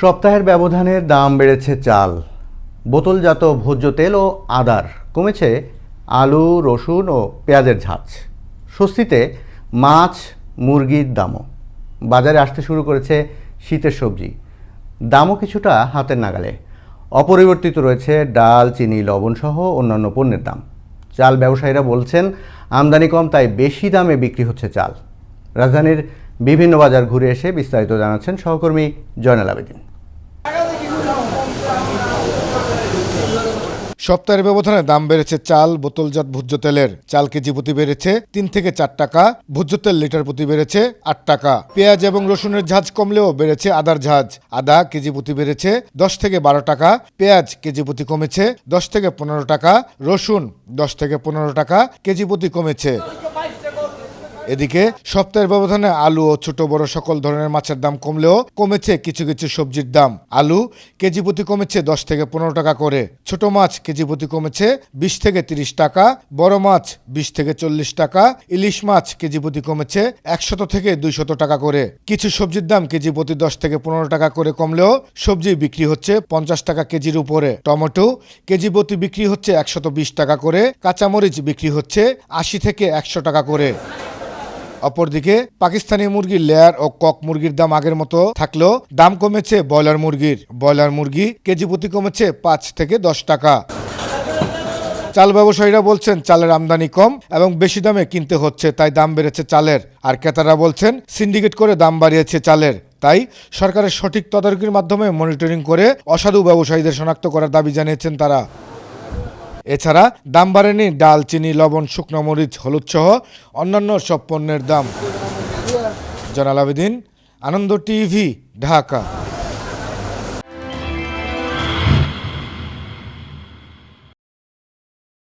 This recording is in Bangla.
সপ্তাহের ব্যবধানে দাম বেড়েছে চাল। বোতলজাত ভোজ্য তেল ও আদার কমেছে আলু, রসুন ও পেঁয়াজের ঝাঁজ। স্বস্তিতে মাছ, মুরগির দামও। বাজারে আসতে শুরু করেছে শীতের সবজি। দামও কিছুটা হাতের নাগালে। অপরিবর্তিত রয়েছে ডাল, চিনি, লবণ সহ অন্যান্য পণ্যের দাম। চাল ব্যবসায়ীরা বলছেন, আমদানি কম, তাই বেশি দামে বিক্রি হচ্ছে চাল। রাজধানীর বিভিন্ন বাজার ঘুরে এসে বিস্তারিত জানাচ্ছেন সহকর্মী জয়নাল আবেদিন। সপ্তাহের ব্যবধানে দাম বেড়েছে চাল, বোতলজাত ভোজ্য তেলের। চাল কেজি প্রতি বেড়েছে তিন থেকে চার টাকা, ভোজ্য তেল লিটার প্রতি বেড়েছে আট টাকা। পেঁয়াজ এবং রসুনের ঝাঁজ কমলেও বেড়েছে আদার ঝাঁজ। আদা কেজি প্রতি বেড়েছে দশ থেকে বারো টাকা, পেঁয়াজ কেজি প্রতি কমেছে দশ থেকে পনেরো টাকা, রসুন দশ থেকে পনেরো টাকা, কেজি প্রতি কমেছে। এদিকে সপ্তাহের ব্যবধানে আলু ও ছোট বড় সকল ধরনের মাছের দাম কমলেও কমেছে কিছু কিছু সবজির দাম। আলু কেজি প্রতি কমেছে দশ থেকে পনেরো টাকা করে। ছোট মাছ কেজি প্রতি কমেছে বিশ থেকে তিরিশ টাকা। বড় মাছ বিশ থেকে চল্লিশ টাকা। ইলিশ মাছ কেজি প্রতি কমেছে একশত থেকে দুইশত টাকা করে। কিছু সবজির দাম কেজি প্রতি দশ থেকে পনেরো টাকা করে কমলেও সবজি বিক্রি হচ্ছে পঞ্চাশ টাকা কেজির উপরে। টমেটো কেজি প্রতি বিক্রি হচ্ছে একশত বিশ টাকা করে। কাঁচামরিচ বিক্রি হচ্ছে আশি থেকে একশো টাকা করে। অপরদিকে পাকিস্তানি মুরগির লেয়ার ও কক মুরগির দাম আগের মতো থাকলেও দাম কমেছে ব্রয়লার মুরগির। ব্রয়লার মুরগি কেজি প্রতি কমেছে পাঁচ থেকে দশ টাকা। চাল ব্যবসায়ীরা বলছেন, চালের আমদানি কম এবং বেশি দামে কিনতে হচ্ছে, তাই দাম বেড়েছে চালের। আর ক্রেতারা বলছেন সিন্ডিকেট করে দাম বাড়িয়েছে চালের। তাই সরকারের সঠিক তদারকির মাধ্যমে মনিটরিং করে অসাধু ব্যবসায়ীদের শনাক্ত করার দাবি জানিয়েছেন তারা। এছাড়া দাম বাড়েনি ডাল, চিনি, লবণ, শুকনো মরিচ, হলুদ সহ অন্যান্য সব পণ্যের দাম। জনাল আবেদিন, আনন্দ টিভি, ঢাকা।